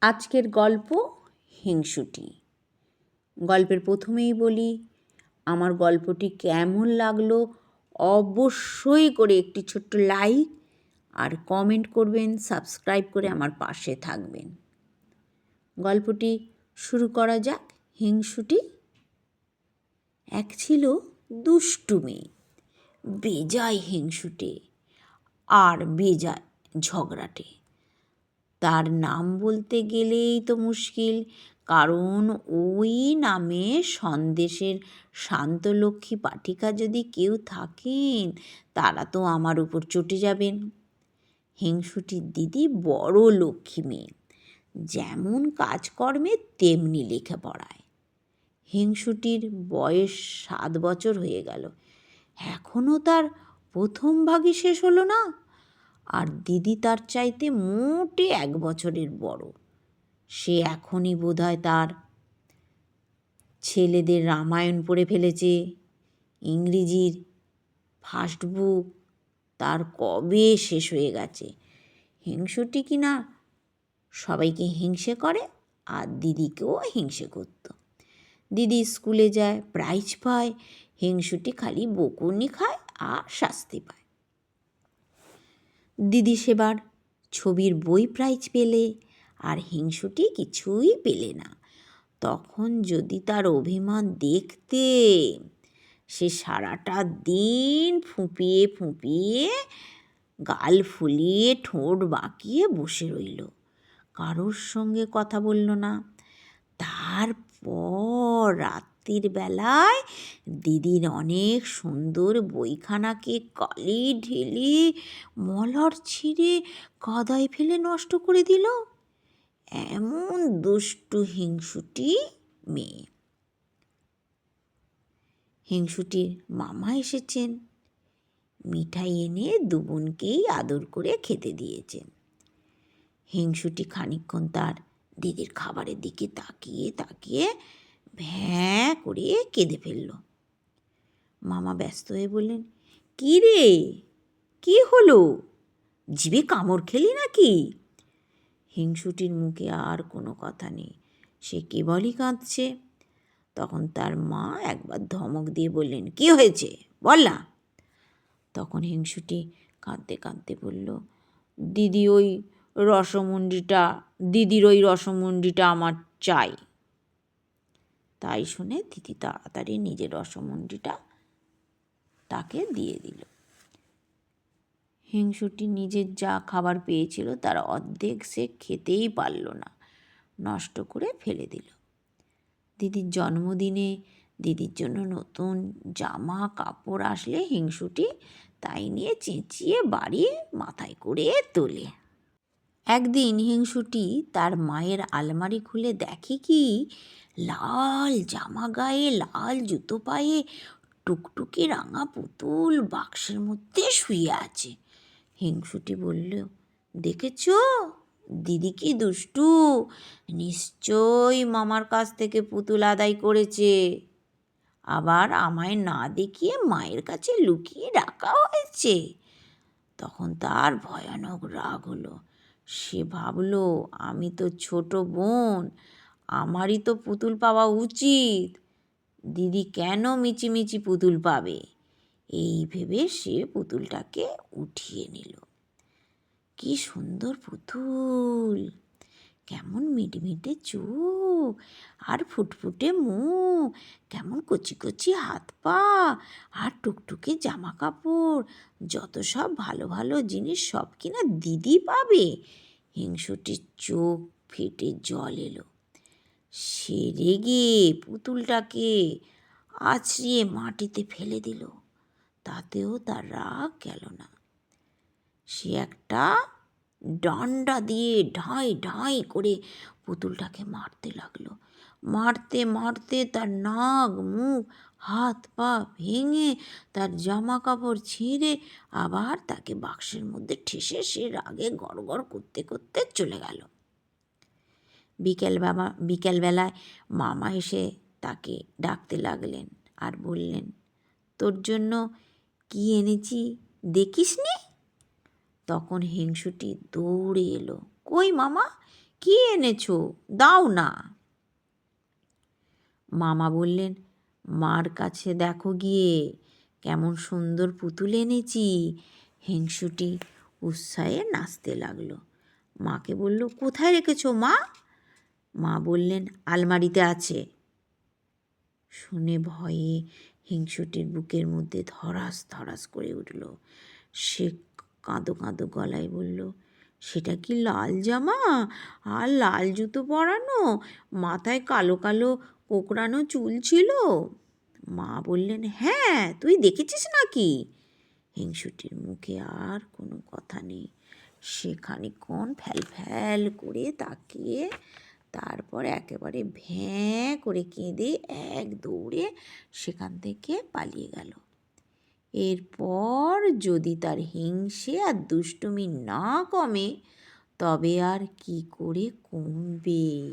আজকের গল্প হিংসুটি। গল্পের প্রথমেই বলি, আমার গল্পটি কেমন লাগল অবশ্যই করে একটি ছোট্ট লাইক আর কমেন্ট করবেন সাবস্ক্রাইব করে আমার পাশে থাকবেন। গল্পটি শুরু করা যাক, হিংসুটি। এক ছিল দুষ্টু মেয়ে, বেজায় হিংসুটে, আর বেজায় ঝগড়াটে। তার নাম বলতে গেলেই তো মুশকিল। কারণ ওই নামে সন্দেশের শান্তলক্ষ্মী পাঠিকা যদি কেউ থাকেন, তারা তো আমার উপর চটে যাবেন। হিংসুটির দিদি বড় লক্ষ্মী মেয়ে। যেমন কাজকর্মে, তেমনি লেখে পড়ায় হিংসুটির বয়স সাত বছর হয়ে গেল। এখনও তার প্রথম ভাগই শেষ হলো না? আর দিদি তার চাইতে মোটে এক বছরের বড়। সে এখনই বোধহয় তার ছেলেদের রামায়ণ পড়ে ফেলেছে। ইংরেজির ফার্স্ট বুক তার কবে শেষ হয়ে গেছে? হিংসুটি কিনা সবাইকে হিংসে করে আর দিদিকেও হিংসে করত? দিদি স্কুলে যায় প্রাইজ পায়, হিংসুটি খালি বকুনি খায় আর শাস্তি পায়। দিদি সেবার। ছবির বই প্রাইজ পেলে, আর হিংসুটি কিছুই পেলে না। তখন যদি তার অভিমান দেখতে, সে সারাটা দিন ফুঁপিয়ে ফুঁপিয়ে গাল ফুলিয়ে ঠোঁট বাঁকিয়ে বসে রইল। কারোর সঙ্গে কথা বলল না। তারপর রাত্রির বেলায় দিদির অনেক সুন্দর বইখানাকে কালি ঢেলে মলার ছিঁড়ে কাদায় ফেলে নষ্ট করে দিল। এমন দুষ্টু হিংসুটি মেয়ে। হিংসুটির মামা এসেছেন। মিঠাই এনে দুবোনকেই আদর করে খেতে দিয়েছেন। হিংসুটি খানিক্ষণ তার দিদির খাবারের দিকে তাকিয়ে তাকিয়ে ভ্যাঁ করে কেঁদে ফেলল। মামা ব্যস্ত হয়ে বললেন, কী রে? কী হলো? জিভে কামড় খেলি নাকি? হিংসুটির মুখে আর কোনো কথা নেই। সে কেবলই কাঁদছে। তখন তার মা একবার ধমক দিয়ে বললেন, কি হয়েছে? বল না। তখন হিংসুটি কাঁদতে কাঁদতে বলল, দিদি ওই রসমুন্ডিটা, দিদির ওই রসমুন্ডিটা আমার চাই। তাই শুনে দিদি তাড়াতাড়ি নিজের রসমুন্ডিটা তাকে দিয়ে দিল। হিংসুটি নিজের যা খাবার পেয়েছিল তার অর্ধেক সে খেতেই পারল না। নষ্ট করে ফেলে দিল। দিদির জন্মদিনে দিদির জন্য নতুন জামা, কাপড় আসলে হিংসুটি তাই নিয়ে চেঁচিয়ে বাড়ি মাথায় করে তোলে। একদিন হিংসুটি তার মায়ের আলমারি খুলে দেখে কি লাল জামা গায়ে লাল জুতো পায়ে টুকটুকি রাঙা পুতুল বাক্সের মধ্যে শুয়ে আছে। হিংসুটি বলল, দেখেছ? দিদি কি দুষ্টু? নিশ্চয়ই মামার কাছ থেকে পুতুল আদায় করেছে। আবার আমায় না দেখিয়ে মায়ের কাছে লুকিয়ে রাখা হয়েছে। তখন তার ভয়ানক রাগ হলো। সে ভাবল, আমি তো ছোট বোন, আমারই তো পুতুল পাওয়া উচিত। দিদি কেন মিচিমিচি পুতুল পাবে? এই ভেবে সে পুতুলটাকে উঠিয়ে নিল। কি সুন্দর পুতুল! কেমন মিটমিটে চোখ আর ফুটফুটে মুখ, কেমন কচি কচি হাত পা, আর টুকটুকে জামা কাপড়, যত সব ভালো ভালো জিনিস সব কিনা দিদি পাবে। হিংসুটির চোখ ফেটে জল এলো। সে রেগে পুতুলটাকে আছড়িয়ে মাটিতে ফেলে দিল। তাতেও তার রাগ গেল না। সে একটা ডান্ডা দিয়ে ঢাই ঢাই করে পুতুলটাকে মারতে লাগল। মারতে মারতে তার নাক, মুখ, হাত, পা ভেঙে তার জামা কাপড় ছিঁড়ে আবার তাকে বাক্সের মধ্যে ঠেসে সে রাগে গড় করতে করতে চলে গেল। বিকেল বাবা, বিকেলবেলায় মামা এসে তাকে ডাকতে লাগলেন আর বললেন, তোর জন্য কি এনেছি দেখিস নি তখন হিংসুটি দৌড়ে এলো। কই মামা? কি এনেছো? দাও না। মামা বললেন, মার কাছে দেখো গিয়ে, কেমন সুন্দর পুতুল এনেছি। হিংসুটি উৎসাহে নাচতে লাগল। মাকে বলল, কোথায় রেখেছো মা? মা বললেন, আলমারিতে আছে। শুনে ভয়ে হিংসুটির বুকের মধ্যে ধরাস ধরাস করে উঠল। সে কাঁদো কাঁদো গলায় বলল, সেটা কি লাল জামা? আর লাল জুতো পরানো? মাথায় কালো কালো কোকড়ানো চুল ছিল? মা বললেন হ্যাঁ তুই দেখেছিস নাকি? হিংসুটির মুখে আর কোনো কথা নেই। সে খানিকক্ষণ ফ্যাল ফ্যাল করে তাকিয়ে, তারপর একেবারে ভ্যাঁ করে কেঁদে এক দৌড়ে সেখান থেকে পালিয়ে গেল। এরপর যদি তার হিংসে আর দুষ্টুমি না কমে তবে আর কি করে কমবে?